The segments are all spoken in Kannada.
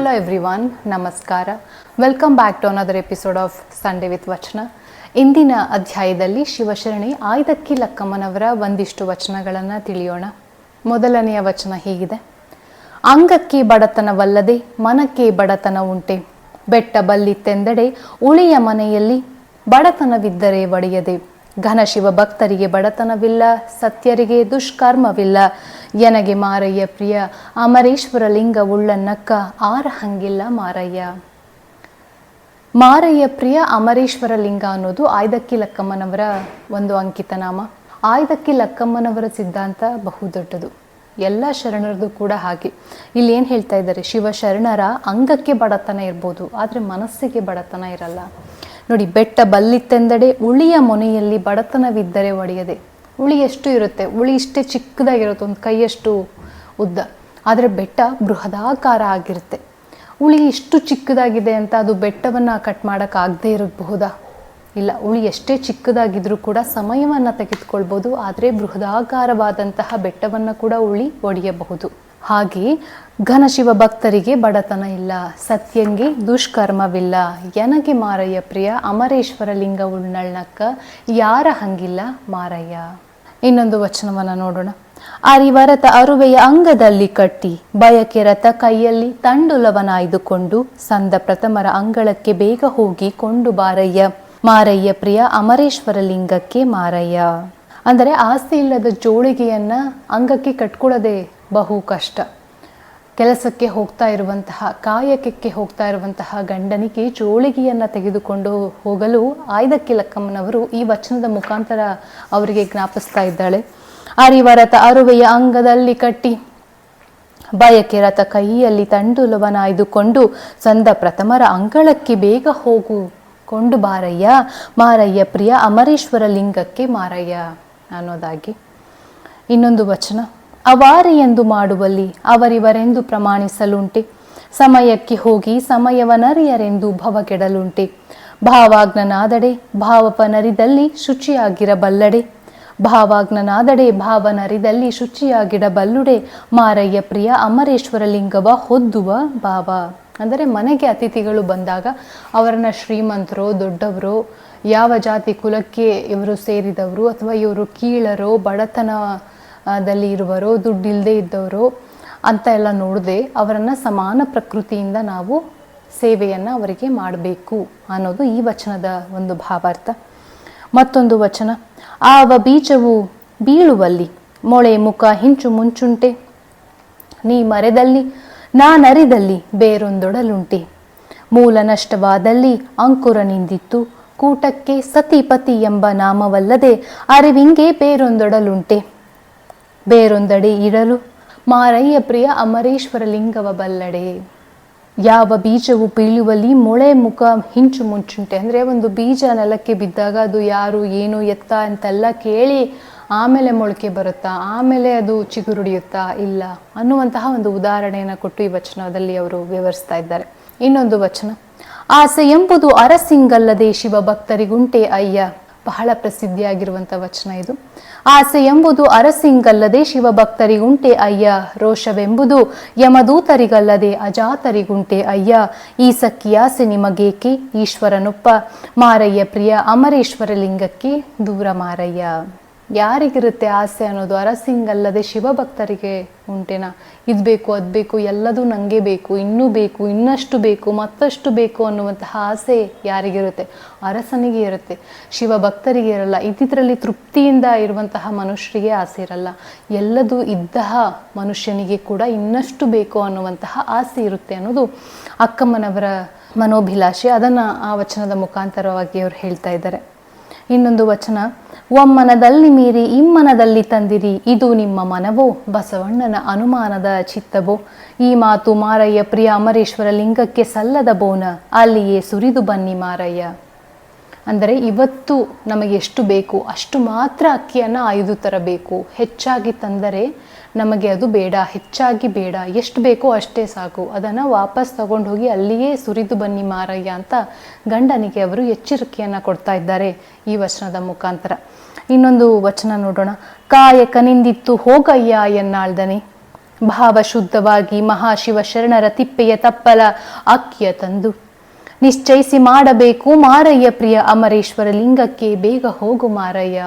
ಹಲೋ ಎವ್ರಿವಾನ್ ನಮಸ್ಕಾರ welcome back to another episode of Sunday with Vachana ಇಂದಿನ ಅಧ್ಯಾಯದಲ್ಲಿ ಶಿವಶರಣಿ ಆಯ್ದಕ್ಕಿ ಲಕ್ಕಮ್ಮನವರ ಒಂದಿಷ್ಟು ವಚನಗಳನ್ನು ತಿಳಿಯೋಣ. ಮೊದಲನೆಯ ವಚನ ಹೀಗಿದೆ. ಅಂಗಕ್ಕೆ ಬಡತನವಲ್ಲದೆ ಮನಕ್ಕೆ ಬಡತನ ಉಂಟೆ. ಬೆಟ್ಟ ಬಲ್ಲಿತ್ತೆಂದೆಡೆ ಉಳಿಯ ಮನೆಯಲ್ಲಿ ಬಡತನವಿದ್ದರೆ ಒಡೆಯದೆ. ಘನ ಶಿವ ಭಕ್ತರಿಗೆ ಬಡತನವಿಲ್ಲ, ಸತ್ಯರಿಗೆ ದುಷ್ಕರ್ಮವಿಲ್ಲ. ಎನಗೆ ಮಾರಯ್ಯ ಪ್ರಿಯ, ಅಮರೇಶ್ವರ ಲಿಂಗ ಉಳ್ಳನ್ನಕ್ಕ ಆರ ಹಂಗಿಲ್ಲ ಮಾರಯ್ಯ. ಮಾರಯ್ಯ ಪ್ರಿಯ, ಅಮರೇಶ್ವರ ಲಿಂಗ ಅನ್ನೋದು ಆಯ್ದಕ್ಕಿ ಲಕ್ಕಮ್ಮನವರ ಒಂದು ಅಂಕಿತನಾಮ ಆಯ್ದಕ್ಕಿ ಲಕ್ಕಮ್ಮನವರ ಸಿದ್ಧಾಂತ ಬಹುದೊಡ್ಡದು. ಎಲ್ಲ ಶರಣರದು ಕೂಡ ಹಾಗೆ. ಇಲ್ಲಿ ಏನು ಹೇಳ್ತಾ ಇದ್ದಾರೆ? ಶಿವ ಶರಣರ ಅಂಗಕ್ಕೆ ಬಡತನ ಇರ್ಬೋದು, ಆದರೆ ಮನಸ್ಸಿಗೆ ಬಡತನ ಇರಲ್ಲ. ನೋಡಿ, ಬೆಟ್ಟ ಬಲ್ಲಿತ್ತೆಂದಡೆ ಉಳಿಯ ಮೊನೆಯಲ್ಲಿ ಬಡತನವಿದ್ದರೆ ಒಡೆಯದೆ. ಉಳಿ ಎಷ್ಟು ಇರುತ್ತೆ? ಉಳಿ ಇಷ್ಟೇ ಚಿಕ್ಕದಾಗಿರುತ್ತೆ, ಒಂದು ಕೈಯಷ್ಟು ಉದ್ದ. ಆದರೆ ಬೆಟ್ಟ ಬೃಹದಾಕಾರ ಆಗಿರುತ್ತೆ. ಉಳಿ ಇಷ್ಟು ಚಿಕ್ಕದಾಗಿದೆ ಅಂತ ಅದು ಬೆಟ್ಟವನ್ನು ಕಟ್ ಮಾಡೋಕ್ಕಾಗದೇ ಇರಬಹುದಾ? ಇಲ್ಲ, ಉಳಿ ಎಷ್ಟೇ ಚಿಕ್ಕದಾಗಿದ್ರೂ ಕೂಡ ಸಮಯವನ್ನು ತೆಗೆದುಕೊಳ್ಬೋದು, ಆದರೆ ಬೃಹದಾಕಾರವಾದಂತಹ ಬೆಟ್ಟವನ್ನು ಕೂಡ ಉಳಿ ಒಡೆಯಬಹುದು. ಹಾಗೆ ಘನಶಿವ ಭಕ್ತರಿಗೆ ಬಡತನ ಇಲ್ಲ, ಸತ್ಯಂಗೆ ದುಷ್ಕರ್ಮವಿಲ್ಲ. ಎನಗೆ ಮಾರಯ್ಯ ಪ್ರಿಯ, ಅಮರೇಶ್ವರ ಲಿಂಗ ಉಳ್ಳಳ್ನಕ್ಕ ಯಾರ ಹಂಗಿಲ್ಲ ಮಾರಯ್ಯ? ಇನ್ನೊಂದು ವಚನವನ್ನು ನೋಡೋಣ. ಅರಿವರತ ಅರುವೆಯ ಅಂಗದಲ್ಲಿ ಕಟ್ಟಿ, ಬಯಕೆ ರಥ ಕೈಯಲ್ಲಿ ತಂಡುಲವನಾಯ್ದುಕೊಂಡು ಸಂದ ಪ್ರಥಮರ ಅಂಗಳಕ್ಕೆ ಬೇಗ ಹೋಗಿ ಕೊಂಡು ಬಾರಯ್ಯ. ಮಾರಯ್ಯ ಪ್ರಿಯ, ಅಮರೇಶ್ವರ ಲಿಂಗಕ್ಕೆ ಮಾರಯ್ಯ. ಅಂದರೆ ಆಸ್ತಿ ಇಲ್ಲದ ಜೋಳಿಗೆಯನ್ನ ಅಂಗಕ್ಕೆ ಕಟ್ಕೊಳ್ಳೋದೇ ಬಹು ಕಷ್ಟ. ಕೆಲಸಕ್ಕೆ ಹೋಗ್ತಾ ಇರುವಂತಹ, ಕಾಯಕಕ್ಕೆ ಹೋಗ್ತಾ ಇರುವಂತಹ ಗಂಡನಿಗೆ ಜೋಳಿಗೆಯನ್ನು ತೆಗೆದುಕೊಂಡು ಹೋಗಲು ಆಯ್ದಕ್ಕಿ ಲಕ್ಕಮ್ಮನವರು ಈ ವಚನದ ಮುಖಾಂತರ ಅವರಿಗೆ ಜ್ಞಾಪಿಸ್ತಾ ಇದ್ದಾಳೆ. ಅರಿವರತ ಅರುವೆಯ ಅಂಗದಲ್ಲಿ ಕಟ್ಟಿ, ಬಯಕೆ ರಥ ಕೈಯಲ್ಲಿ ತಂಡುಲವನಾಯ್ದುಕೊಂಡು, ಸಂದ ಪ್ರಥಮರ ಅಂಗಳಕ್ಕೆ ಬೇಗ ಹೋಗು, ಕೊಂಡು ಬಾರಯ್ಯ ಮಾರಯ್ಯ ಪ್ರಿಯ ಅಮರೇಶ್ವರ ಲಿಂಗಕ್ಕೆ ಮಾರಯ್ಯ ಅನ್ನೋದಾಗಿ. ಇನ್ನೊಂದು ವಚನ. ಅವಾರಿ ಎಂದು ಮಾಡುವಲ್ಲಿ ಅವರಿವರೆಂದು ಪ್ರಮಾಣಿಸಲುಂಟೆ. ಸಮಯಕ್ಕೆ ಹೋಗಿ ಸಮಯವನರಿಯರೆಂದು ಭವಗೆಡಲುಂಟೆ. ಭಾವಾಗ್ನಾದಡೆ ಭಾವಪನರಿದಲ್ಲಿ ಶುಚಿಯಾಗಿರಬಲ್ಲಡೆ. ಭಾವಾಗ್ನಾದಡೆ ಭಾವನರಿದಲ್ಲಿ ಶುಚಿಯಾಗಿಡಬಲ್ಲುಡೆ. ಮಾರಯ್ಯ ಪ್ರಿಯ ಅಮರೇಶ್ವರ ಲಿಂಗವ ಹೊದ್ದುವ ಭಾವ. ಅಂದರೆ ಮನೆಗೆ ಅತಿಥಿಗಳು ಬಂದಾಗ ಅವರನ್ನ ಶ್ರೀಮಂತರೋ, ದೊಡ್ಡವರು, ಯಾವ ಜಾತಿ ಕುಲಕ್ಕೆ ಇವರು ಸೇರಿದವರು ಅಥವಾ ಇವರು ಕೀಳರೋ, ಬಡತನ ದಲ್ಲಿ ಇರುವರೋ ದುಡ್ಡಿಲ್ಲದೆ ಇದ್ದವರು ಅಂತ ಎಲ್ಲ ನೋಡದೆ ಅವರನ್ನು ಸಮಾನ ಪ್ರಕೃತಿಯಿಂದ ನಾವು ಸೇವೆಯನ್ನು ಅವರಿಗೆ ಮಾಡಬೇಕು ಅನ್ನೋದು ಈ ವಚನದ ಒಂದು ಭಾವಾರ್ಥ. ಮತ್ತೊಂದು ವಚನ ಆವ ಬೀಜವು ಬೀಳುವಲ್ಲಿ, ಮೊಳೆ ಮುಖ ಹಿಂಚು ಮುಂಚುಂಟೆ. ನೀ ಮರೆದಲ್ಲಿ ನಾನರಿದಲ್ಲಿ ಬೇರೊಂದೊಡಲುಂಟೆ. ಮೂಲ ನಷ್ಟವಾದಲ್ಲಿ ಅಂಕುರ ನಿಂದಿತ್ತು, ಕೂಟಕ್ಕೆ ಸತಿಪತಿ ಎಂಬ ನಾಮವಲ್ಲದೆ ಅರಿವಿಂಗೆ ಬೇರೊಂದೊಡಲುಂಟೆ. ಬೇರೊಂದಡೆ ಇಡಲು ಮಾರಯ್ಯ ಪ್ರಿಯ ಅಮರೇಶ್ವರ ಲಿಂಗವ ಬಲ್ಲಡೆ. ಯಾವ ಬೀಜವು ಬೀಳುವಲ್ಲಿ ಮೊಳೆ ಮುಖ ಹಿಂಚು ಮುಂಚುಂಟೆ. ಅಂದರೆ ಒಂದು ಬೀಜ ನೆಲಕ್ಕೆ ಬಿದ್ದಾಗ ಅದು ಯಾರು, ಏನು ಎತ್ತ ಅಂತೆಲ್ಲ ಕೇಳಿ ಆಮೇಲೆ ಮೊಳಕೆ ಬರುತ್ತಾ, ಆಮೇಲೆ ಅದು ಚಿಗುರುಡಿಯುತ್ತಾ ಇಲ್ಲ ಅನ್ನುವಂತಹ ಒಂದು ಉದಾಹರಣೆಯನ್ನು ಕೊಟ್ಟು ಈ ವಚನದಲ್ಲಿ ಅವರು ವಿವರಿಸ್ತಾ ಇದ್ದಾರೆ. ಇನ್ನೊಂದು ವಚನ. ಆಸೆ ಎಂಬುದು ಅರಸಿಂಗಲ್ಲದೆ ಶಿವ ಭಕ್ತರಿಗುಂಟೆ ಅಯ್ಯ. ಬಹಳ ಪ್ರಸಿದ್ಧಿಯಾಗಿರುವಂಥ ವಚನ ಇದು. ಆಸೆ ಎಂಬುದು ಅರಸಿಂಗಲ್ಲದೆ ಶಿವಭಕ್ತರಿಗುಂಟೆ ಅಯ್ಯ. ರೋಷವೆಂಬುದು ಯಮದೂತರಿಗಲ್ಲದೆ ಅಜಾತರಿಗುಂಟೆ ಅಯ್ಯ. ಈ ಸಖಿಯಾಸೆ ನಿಮಗೇಕೆ? ಈಶ್ವರನೊಪ್ಪ. ಮಾರಯ್ಯ ಪ್ರಿಯ ಅಮರೇಶ್ವರ ಲಿಂಗಕ್ಕೆ ದೂರ ಮಾರಯ್ಯ. ಯಾರಿಗಿರುತ್ತೆ ಆಸೆ ಅನ್ನೋದು? ಅರಸಿಂಗಲ್ಲದೆ ಶಿವಭಕ್ತರಿಗೆ ಉಂಟೇನಾ? ಇದು ಬೇಕು, ಅದು ಬೇಕು, ಎಲ್ಲದೂ ನನಗೆ ಬೇಕು, ಇನ್ನೂ ಬೇಕು, ಇನ್ನಷ್ಟು ಬೇಕು, ಮತ್ತಷ್ಟು ಬೇಕು ಅನ್ನುವಂತಹ ಆಸೆ ಯಾರಿಗಿರುತ್ತೆ? ಅರಸನಿಗೆ ಇರುತ್ತೆ. ಶಿವಭಕ್ತರಿಗೆ ಇರಲ್ಲ. ಇದ್ದಿದ್ರಲ್ಲಿ ತೃಪ್ತಿಯಿಂದ ಇರುವಂತಹ ಮನುಷ್ಯರಿಗೆ ಆಸೆ ಇರಲ್ಲ. ಎಲ್ಲದೂ ಇದ್ತಹ ಮನುಷ್ಯನಿಗೆ ಕೂಡ ಇನ್ನಷ್ಟು ಬೇಕು ಅನ್ನುವಂತಹ ಆಸೆ ಇರುತ್ತೆ ಅನ್ನೋದು ಅಕ್ಕಮ್ಮನವರ ಮನೋಭಿಲಾಷೆ. ಅದನ್ನು ಆ ವಚನದ ಮುಖಾಂತರವಾಗಿ ಅವರು ಹೇಳ್ತಾ ಇದ್ದಾರೆ. ಇನ್ನೊಂದು ವಚನ. ಒಮ್ಮನದಲ್ಲಿ ಮೀರಿ ಇಮ್ಮನದಲ್ಲಿ ತಂದಿರಿ, ಇದು ನಿಮ್ಮ ಮನವೋ? ಬಸವಣ್ಣನ ಅನುಮಾನದ ಚಿತ್ತವೋ? ಈ ಮಾತು ಮಾರಯ್ಯ, ಪ್ರಿಯ ಅಮರೇಶ್ವರ ಲಿಂಗಕ್ಕೆ ಸಲ್ಲದ ಬೋನ? ಅಲ್ಲಿಯೇ ಸುರಿದು ಬನ್ನಿ ಮಾರಯ್ಯ. ಅಂದರೆ ಇವತ್ತು ನಮಗೆ ಎಷ್ಟು ಬೇಕು, ಅಷ್ಟು ಮಾತ್ರ ಅಕ್ಕಿಯನ್ನು ಆಯ್ದು ತರಬೇಕು. ಹೆಚ್ಚಾಗಿ ತಂದರೆ ನಮಗೆ ಅದು ಬೇಡ, ಹೆಚ್ಚಾಗಿ ಬೇಡ, ಎಷ್ಟು ಬೇಕೋ ಅಷ್ಟೇ ಸಾಕು. ಅದನ್ನು ವಾಪಸ್ ತಗೊಂಡು ಹೋಗಿ ಅಲ್ಲಿಯೇ ಸುರಿದು ಬನ್ನಿ ಮಾರಯ್ಯ ಅಂತ ಗಂಡನಿಗೆ ಅವರು ಎಚ್ಚರಿಕೆಯನ್ನು ಕೊಡ್ತಾ ಇದ್ದಾರೆ ಈ ವಚನದ ಮುಖಾಂತರ. ಇನ್ನೊಂದು ವಚನ ನೋಡೋಣ. ಕಾಯಕ ನಿಂದಿತ್ತು ಹೋಗಯ್ಯ ಎನ್ನಾಳ್ದನೆ. ಭಾವ ಶುದ್ಧವಾಗಿ ಮಹಾಶಿವ ಶರಣರ ತಿಪ್ಪೆಯ ತಪ್ಪಲ ಅಕ್ಕಿಯ ತಂದು. ನಿಶ್ಚಯಿಸಿ ಮಾಡಬೇಕು ಮಾರಯ್ಯ ಪ್ರಿಯ ಅಮರೇಶ್ವರ ಲಿಂಗಕ್ಕೆ ಬೇಗ ಹೋಗು ಮಾರಯ್ಯ.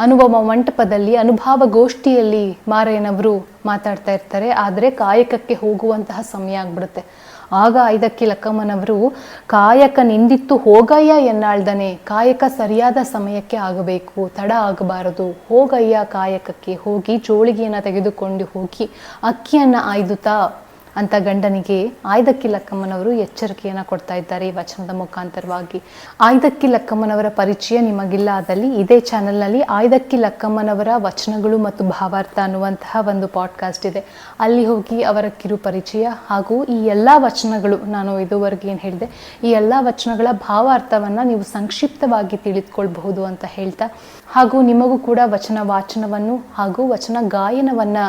ಅನುಭವ ಮಂಟಪದಲ್ಲಿ, ಅನುಭವ ಗೋಷ್ಠಿಯಲ್ಲಿ ಮಾರಯ್ಯನವರು ಮಾತಾಡ್ತಾ ಇರ್ತಾರೆ. ಆದರೆ ಕಾಯಕಕ್ಕೆ ಹೋಗುವಂತಹ ಸಮಯ ಆಗ್ಬಿಡುತ್ತೆ. ಆಗ ಐದಕ್ಕಿ ಲಕ್ಕಮ್ಮನವರು, ಕಾಯಕ ನಿಂದಿತ್ತು ಹೋಗಯ್ಯ ಎನ್ನಾಳ್ದನೆ. ಕಾಯಕ ಸರಿಯಾದ ಸಮಯಕ್ಕೆ ಆಗಬೇಕು, ತಡ ಆಗಬಾರದು. ಹೋಗಯ್ಯ ಕಾಯಕಕ್ಕೆ ಹೋಗಿ ಜೋಳಿಗೆಯನ್ನು ತೆಗೆದುಕೊಂಡು ಹೋಗಿ ಅಕ್ಕಿಯನ್ನು ಆಯ್ದುತ್ತಾ ಅಂತ ಗಂಡನಿಗೆ ಆಯ್ದಕ್ಕಿ ಲಕ್ಕಮ್ಮನವರು ಎಚ್ಚರಿಕೆಯನ್ನು ಕೊಡ್ತಾ ಇದ್ದಾರೆ ಈ ವಚನದ ಮುಖಾಂತರವಾಗಿ. ಆಯ್ದಕ್ಕಿ ಲಕ್ಕಮ್ಮನವರ ಪರಿಚಯ ನಿಮಗಿಲ್ಲ ಆದಲ್ಲಿ ಇದೇ ಚಾನೆಲ್ನಲ್ಲಿ ಆಯ್ದಕ್ಕಿ ಲಕ್ಕಮ್ಮನವರ ವಚನಗಳು ಮತ್ತು ಭಾವಾರ್ಥ ಅನ್ನುವಂತಹ ಒಂದು ಪಾಡ್ಕಾಸ್ಟ್ ಇದೆ. ಅಲ್ಲಿ ಹೋಗಿ ಅವರ ಕಿರು ಪರಿಚಯ ಹಾಗೂ ಈ ಎಲ್ಲ ವಚನಗಳು ನಾನು ಇದುವರೆಗೆ ಏನು ಹೇಳಿದೆ, ಈ ಎಲ್ಲ ವಚನಗಳ ಭಾವಾರ್ಥವನ್ನು ನೀವು ಸಂಕ್ಷಿಪ್ತವಾಗಿ ತಿಳಿದುಕೊಳ್ಬಹುದು ಅಂತ ಹೇಳ್ತಾ, ಹಾಗೂ ನಿಮಗೂ ಕೂಡ ವಚನ ವಾಚನವನ್ನು ಹಾಗೂ ವಚನ ಗಾಯನವನ್ನು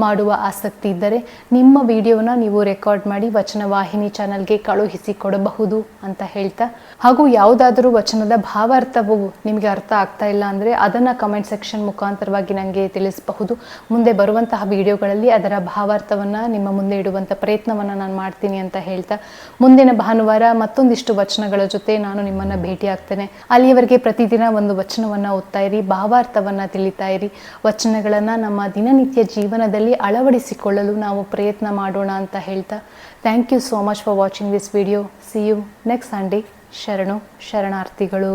ಮಾಡುವ ಆಸಕ್ತಿ ಇದ್ದರೆ ನಿಮ್ಮ ವಿಡಿಯೋನ ನೀವು ರೆಕಾರ್ಡ್ ಮಾಡಿ ವಚನ ವಾಹಿನಿ ಚಾನಲ್ಗೆ ಕಳುಹಿಸಿ ಕೊಡಬಹುದು ಅಂತ ಹೇಳ್ತಾ. ಹಾಗೂ ಯಾವುದಾದರೂ ವಚನದ ಭಾವಾರ್ಥವು ನಿಮಗೆ ಅರ್ಥ ಆಗ್ತಾ ಇಲ್ಲ ಅಂದರೆ ಅದನ್ನು ಕಮೆಂಟ್ ಸೆಕ್ಷನ್ ಮುಖಾಂತರವಾಗಿ ನನಗೆ ತಿಳಿಸಬಹುದು. ಮುಂದೆ ಬರುವಂತಹ ವಿಡಿಯೋಗಳಲ್ಲಿ ಅದರ ಭಾವಾರ್ಥವನ್ನು ನಿಮ್ಮ ಮುಂದೆ ಇಡುವಂಥ ಪ್ರಯತ್ನವನ್ನು ನಾನು ಮಾಡ್ತೀನಿ ಅಂತ ಹೇಳ್ತಾ. ಮುಂದಿನ ಭಾನುವಾರ ಮತ್ತೊಂದಿಷ್ಟು ವಚನಗಳ ಜೊತೆ ನಾನು ನಿಮ್ಮನ್ನು ಭೇಟಿ ಆಗ್ತೇನೆ ಅಲ್ಲಿಯವರೆಗೆ ಪ್ರತಿದಿನ ಒಂದು ವಚನವನ್ನು ಓದ್ತಾ ಇರಿ, ಭಾವಾರ್ಥವನ್ನು ತಿಳಿತಾ ಇರಿ. ವಚನಗಳನ್ನು ನಮ್ಮ ದಿನನಿತ್ಯ ಜೀವನದಲ್ಲಿ ಅಳವಡಿಸಿಕೊಳ್ಳಲು ನಾವು ಪ್ರಯತ್ನ ಮಾಡೋಣ ಅಂತ ಹೇಳ್ತಾ thank you so much for watching this video see you next Sunday ಶರಣು, ಶರಣಾರ್ಥಿಗಳು.